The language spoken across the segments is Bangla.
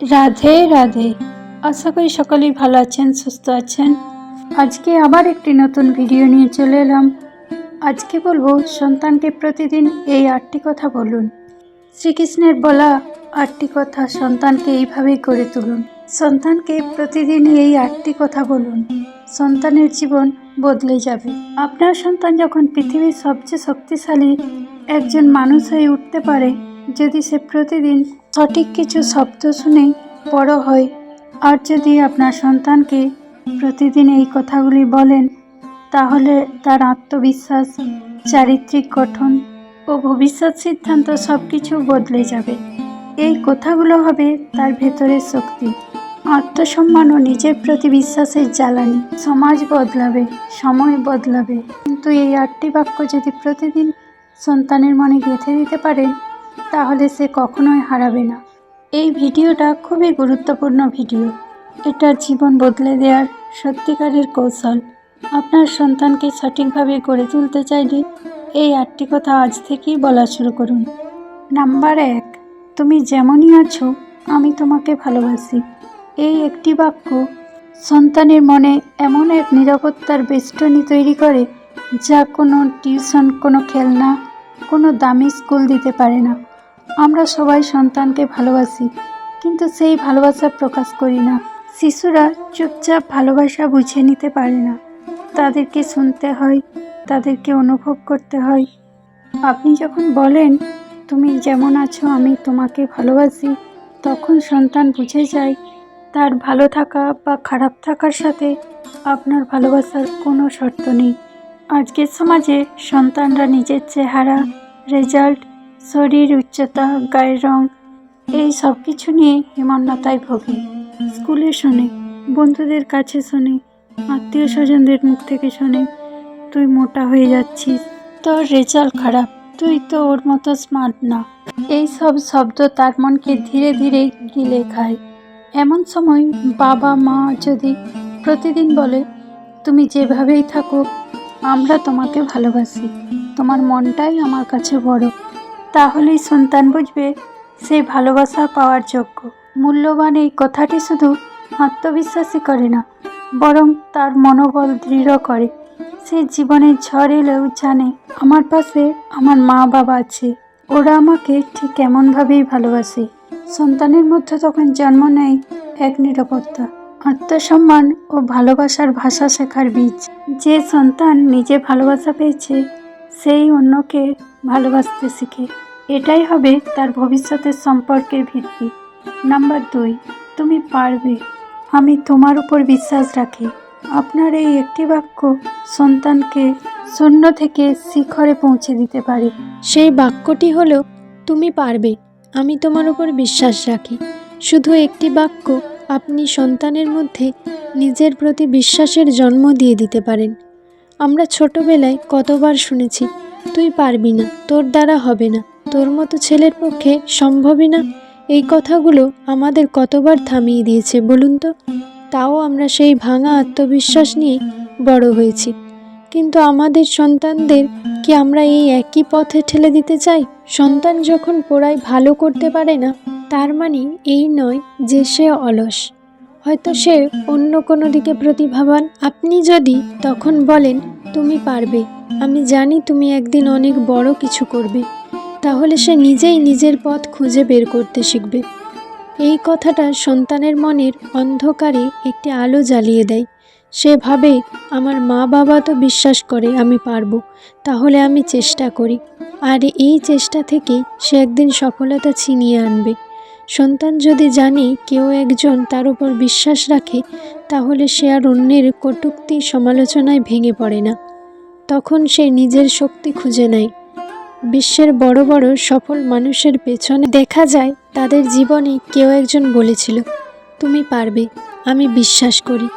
রাধে রাধে। আশা করি সকলেই ভালো আছেন, সুস্থ আছেন। আজকে আবার একটি নতুন ভিডিও নিয়ে চলে এলাম। আজকে বলব, সন্তানকে প্রতিদিন এই আটটি কথা বলুন। শ্রীকৃষ্ণের বলা আটটি কথা সন্তানকে এইভাবেই করে তুলুন। সন্তানকে প্রতিদিন এই আটটি কথা বলুন। সন্তানের জীবন বদলে যাবে। আপনার সন্তান যখন পৃথিবীর সবচেয়ে শক্তিশালী একজন মানুষ হয়ে উঠতে পারে যদি সে প্রতিদিন সঠিক কিছু শব্দ শুনে বড় হয়, আর যদি আপনার সন্তানকে প্রতিদিন এই কথাগুলি বলেন, তাহলে তার আত্মবিশ্বাস, চারিত্রিক গঠন ও ভবিষ্যৎ সিদ্ধান্ত সব কিছু বদলে যাবে। এই কথাগুলো হবে তার ভেতরের শক্তি। আত্মসম্মান ও নিজের প্রতি বিশ্বাসের জ্বালানি। সমাজ বদলাবে, সময় বদলাবে। কিন্তু এই আটটি বাক্য যদি প্রতিদিন সন্তানের মনে গেঁথে দিতে পারেন তাহলে সে কখনোই হারাবে না। এই ভিডিওটা খুবই গুরুত্বপূর্ণ ভিডিও। এটা জীবন বদলে দেওয়ার সত্যিকারের কৌশল। আপনার সন্তানকে সঠিকভাবে গড়ে তুলতে চাইলে এই আটটি কথা আজ থেকেই বলা শুরু করুন। নাম্বার এক, তুমি যেমনই আছো, আমি তোমাকে ভালোবাসি। এই একটি বাক্য সন্তানের মনে এমন এক নিরাপত্তার বেষ্টনী তৈরি করে যা কোনো টিউশন, কোনো খেলনা, কোনো দামি স্কুল দিতে পারে না। আমরা সবাই সন্তানকে ভালোবাসি, কিন্তু সেই ভালোবাসা প্রকাশ করি না। শিশুরা চুপচাপ ভালোবাসা বুঝে নিতে পারে না। তাদেরকে শুনতে হয়, তাদেরকে অনুভব করতে হয়। আপনি যখন বলেন, তুমি যেমন আছো, আমি তোমাকে ভালোবাসি, তখন সন্তান বুঝে যায়, তার ভালো থাকা বা খারাপ থাকার সাথে আপনার ভালোবাসার কোনো শর্ত নেই। আজকের সমাজে সন্তানরা নিজের চেহারা রেজাল্ট শরীর, উচ্চতা, গায়ের রং, এই সব কিছু নিয়ে হিমান্নতায় ভোগে। স্কুলে শোনে, বন্ধুদের কাছে শোনে, আত্মীয় স্বজনদের মুখ থেকে শোনে, তুই মোটা হয়ে যাচ্ছিস। তোর রেজাল্ট খারাপ। তুই তো ওর মতো স্মার্ট না। এই সব শব্দ তার মনকে ধীরে ধীরে গিলে খায়। এমন সময় বাবা মা যদি প্রতিদিন বলে, তুমি যেভাবেই থাকো, আমরা তোমাকে ভালোবাসি। তোমার মনটাই আমার কাছে বড়। তাহলেই সন্তান বুঝবে সে ভালোবাসা পাওয়ার যোগ্য। মূল্যবান এই কথাটি শুধু আত্মবিশ্বাসী করে না, বরং তার মনোবল দৃঢ় করে। সে জীবনে ঝড় এলেও জানে, আমার পাশে আমার মা বাবা আছে, ওরা আমাকে ঠিক এমনভাবেই ভালোবাসে। সন্তানের মধ্যে তখন জন্ম নেয় এক নিরাপত্তা, আত্মসম্মান ও ভালোবাসার ভাষা শেখার বীজ। যে সন্তান নিজে ভালোবাসা পেয়েছে, সেই অন্যকে ভালোবাসতে শিখে। এটাই হবে তার ভবিষ্যতের সম্পর্কের ভিত্তি। নাম্বার দুই, তুমি পারবে। আমি তোমার উপর বিশ্বাস রাখি। আপনার এই একটি বাক্য সন্তানকে শূন্য থেকে শিখরে পৌঁছে দিতে পারে। সেই বাক্যটি হলো, তুমি পারবে। আমি তোমার উপর বিশ্বাস রাখি। শুধু একটি বাক্য, আপনি সন্তানের মধ্যে নিজের প্রতি বিশ্বাসের জন্ম দিয়ে দিতে পারেন। আমরা ছোটবেলায় কতবার শুনেছি, তুই পারবি না, তোর দ্বারা হবে না। তোর মতো ছেলের পক্ষে সম্ভবই না। এই কথাগুলো আমাদের কতবার থামিয়ে দিয়েছে বলুন তো? তাও আমরা সেই ভাঙা আত্মবিশ্বাস নিয়ে বড় হয়েছি। কিন্তু আমাদের সন্তানদের কি আমরা এই একই পথে ঠেলে দিতে চাই? সন্তান যখন পড়ায় ভালো করতে পারে না, তার মানে এই নয় যে সে অলস। হয়তো সে অন্য কোনো দিকে প্রতিভাবান। আপনি যদি তখন বলেন, তুমি পারবে। আমি জানি তুমি একদিন অনেক বড় কিছু করবে। তাহলে সে নিজেই নিজের পথ খুঁজে বের করতে শিখবে। এই কথাটা সন্তানের মনের অন্ধকারে একটি আলো জ্বালিয়ে দেয়। সে ভাবে, আমার মা বাবা তো বিশ্বাস করে আমি পারব, তাহলে আমি চেষ্টা করি। আর এই চেষ্টা থেকে সে একদিন সফলতা ছিনিয়ে আনবে। সন্তান যদি জানে কেউ একজন তার উপর বিশ্বাস রাখে, তাহলে সে আর অন্যের কটূক্তি সমালোচনায় ভেঙে পড়ে না। তখন সে নিজের শক্তি খুঁজে নেয়। বিশ্বের বড় বড় সফল মানুষের পেছনে দেখা যায়, তাদের জীবনে কেউ একজন বলেছিল, তুমি পারবে, আমি বিশ্বাস করি।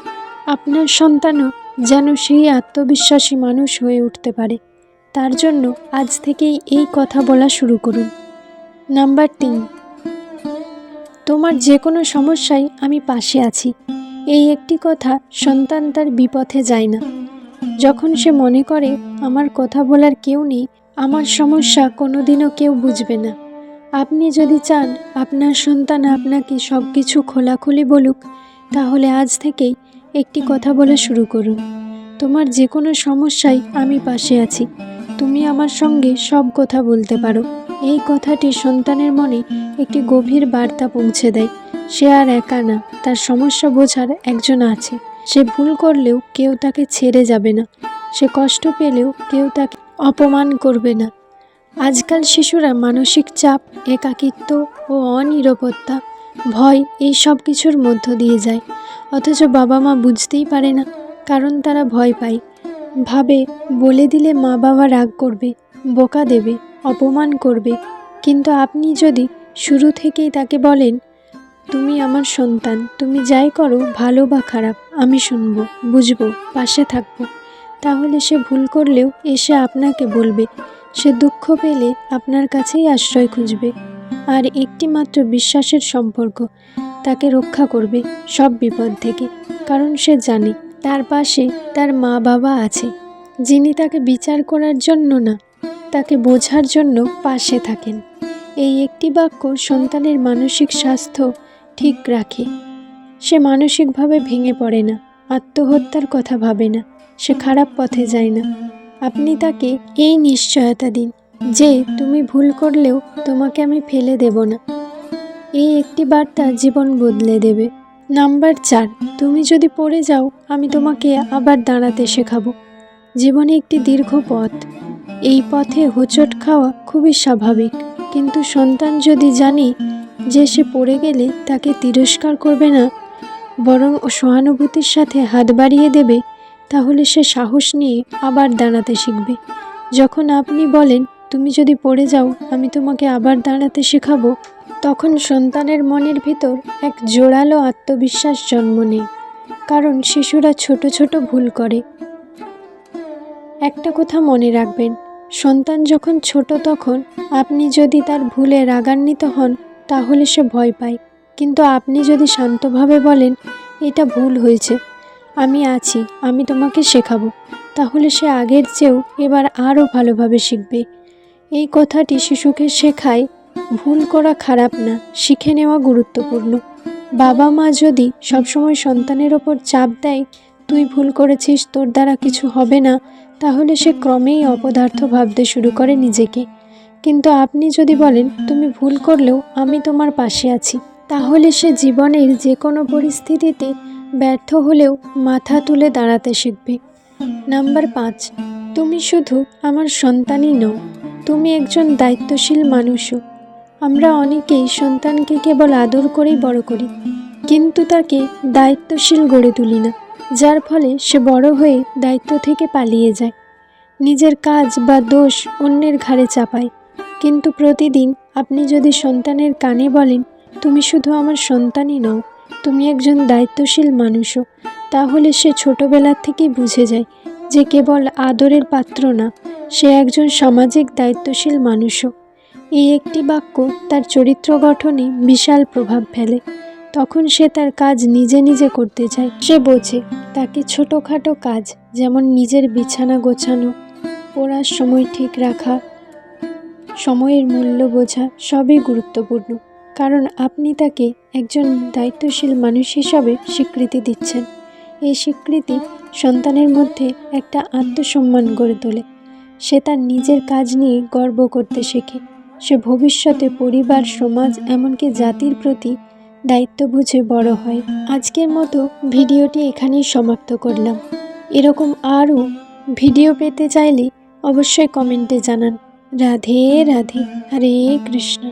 আপনার সন্তানও যেন সেই আত্মবিশ্বাসী মানুষ হয়ে উঠতে পারে। তার জন্য আজ থেকেই এই কথা বলা শুরু করুন। নাম্বার তিন, তোমার যে কোনো সমস্যায় আমি পাশে আছি। এই একটি কথা সন্তান তার বিপথে যায় না। যখন সে মনে করে, আমার কথা বলার কেউ নেই আমার সমস্যা কোনোদিনও কেউ বুঝবে না। আপনি যদি চান আপনার সন্তান আপনাকে সব কিছু খোলাখুলি বলুক, তাহলে আজ থেকেই একটি কথা বলে শুরু করুন। তোমার যে কোনো সমস্যায় আমি পাশে আছি। তুমি আমার সঙ্গে সব কথা বলতে পারো। এই কথাটি সন্তানের মনে একটি গভীর বার্তা পৌঁছে দেয়। সে আর একা না, তার সমস্যা বোঝার একজন আছে। সে ভুল করলেও কেউ তাকে ছেড়ে যাবে না। সে কষ্ট পেলেও কেউ তাকে অপমান করবে না। আজকাল শিশুরা মানসিক চাপ, একাকিত্ব ও অনিরাপত্তা, ভয় এই সব কিছুর মধ্য দিয়ে যায়। অথচ বাবা মা বুঝতেই পারে না, কারণ তারা ভয় পায়। ভাবে, বলে দিলে মা বাবা রাগ করবে, বোকা দেবে, অপমান করবে। কিন্তু আপনি যদি শুরু থেকেই তাকে বলেন, তুমি আমার সন্তান, তুমি যাই করো, ভালো বা খারাপ, আমি শুনব, বুঝব, পাশে থাকব। তাহলে সে ভুল করলেও এসে আপনাকে বলবে। সে দুঃখ পেলে আপনার কাছেই আশ্রয় খুঁজবে। আর একটি মাত্র বিশ্বাসের সম্পর্ক তাকে রক্ষা করবে সব বিপদ থেকে। কারণ সে জানে, তার পাশে তার মা বাবা আছে, যিনি তাকে বিচার করার জন্য না, তাকে বোঝার জন্য পাশে থাকেন। এই একটি বাক্য সন্তানের মানসিক স্বাস্থ্য ঠিক রাখে। সে মানসিকভাবে ভেঙে পড়ে না। আত্মহত্যার কথা ভাবে না। সে খারাপ পথে যায় না। আপনি তাকে এই নিশ্চয়তা দিন যে তুমি ভুল করলেও তোমাকে আমি ফেলে দেব না। এই একটি বার্তা জীবন বদলে দেবে। নাম্বার চার, তুমি যদি পড়ে যাও, আমি তোমাকে আবার দাঁড়াতে শেখাবো। জীবনে একটি দীর্ঘ পথ। এই পথে হোঁচট খাওয়া খুবই স্বাভাবিক। কিন্তু সন্তান যদি জানে যে সে পড়ে গেলে তাকে তিরস্কার করবে না বরং সহানুভূতির সাথে হাত বাড়িয়ে দেবে, তাহলে সে সাহস নিয়ে আবার দাঁড়াতে শিখবে। যখন আপনি বলেন, তুমি যদি পড়ে যাও, আমি তোমাকে আবার দাঁড়াতে শেখাবো, তখন সন্তানের মনের ভিতর এক জোরালো আত্মবিশ্বাস জন্ম নেয়, কারণ শিশুরা ছোট ছোট ভুল করে। একটা কথা মনে রাখবেন, সন্তান যখন ছোট তখন আপনি যদি তার ভুলে রাগান্বিত হন, তাহলে সে ভয় পায়। কিন্তু আপনি যদি শান্তভাবে বলেন, এটা ভুল হয়েছে। আমি আছি, আমি তোমাকে শেখাবো। তাহলে সে আগের চেয়েও এবার আরও ভালোভাবে শিখবে। এই কথাটি শিশুকে শেখায়, ভুল করা খারাপ না, শিখে নেওয়া গুরুত্বপূর্ণ। বাবা মা যদি সবসময় সন্তানের ওপর চাপ দেয়, তুই ভুল করেছিস, তোর দ্বারা কিছু হবে না, তাহলে সে ক্রমেই অপদার্থ ভাবতে শুরু করে নিজেকে। কিন্তু আপনি যদি বলেন, তুমি ভুল করলেও আমি তোমার পাশে আছি তাহলে সে জীবনের যে কোনো পরিস্থিতিতে ব্যর্থ হলেও মাথা তুলে দাঁড়াতে শিখবে। নাম্বার পাঁচ, তুমি শুধু আমার সন্তানই নও, তুমি একজন দায়িত্বশীল মানুষও। আমরা অনেকেই সন্তানকে কেবল আদর করেই বড় করি, কিন্তু তাকে দায়িত্বশীল গড়ে তুলি না, যার ফলে সে বড় হয়ে দায়িত্ব থেকে পালিয়ে যায়। নিজের কাজ বা দোষ অন্যের ঘাড়ে চাপায়, কিন্তু প্রতিদিন আপনি যদি সন্তানের কানে বলেন তুমি শুধু আমার সন্তানই নও, তুমি একজন দায়িত্বশীল মানুষও। তাহলে সে ছোটবেলার থেকেই বুঝে যায় যে কেবল আদরের পাত্র না, সে একজন সামাজিক দায়িত্বশীল মানুষও। এই একটি বাক্য তার চরিত্র গঠনে বিশাল প্রভাব ফেলে। তখন সে তার কাজ নিজে নিজে করতে চায়। সে বোঝে তাকে ছোটোখাটো কাজ, যেমন নিজের বিছানা গোছানো, পড়ার সময় ঠিক রাখা, সময়ের মূল্য বোঝা, সবই গুরুত্বপূর্ণ। কারণ আপনি তাকে একজন দায়িত্বশীল মানুষ হিসাবে স্বীকৃতি দিচ্ছেন। এই স্বীকৃতি সন্তানের মধ্যে একটা আত্মসম্মান গড়ে তোলে। সে তার নিজের কাজ নিয়ে গর্ব করতে শেখে। সে ভবিষ্যতে পরিবার, সমাজ, এমনকি জাতির প্রতি দায়িত্ব বুঝে বড় হয়। আজকের মতো ভিডিওটি এখানেই সমাপ্ত করলাম। এরকম আরও ভিডিও পেতে চাইলে অবশ্যই কমেন্টে জানান। রাধে রাধে, হরে কৃষ্ণ।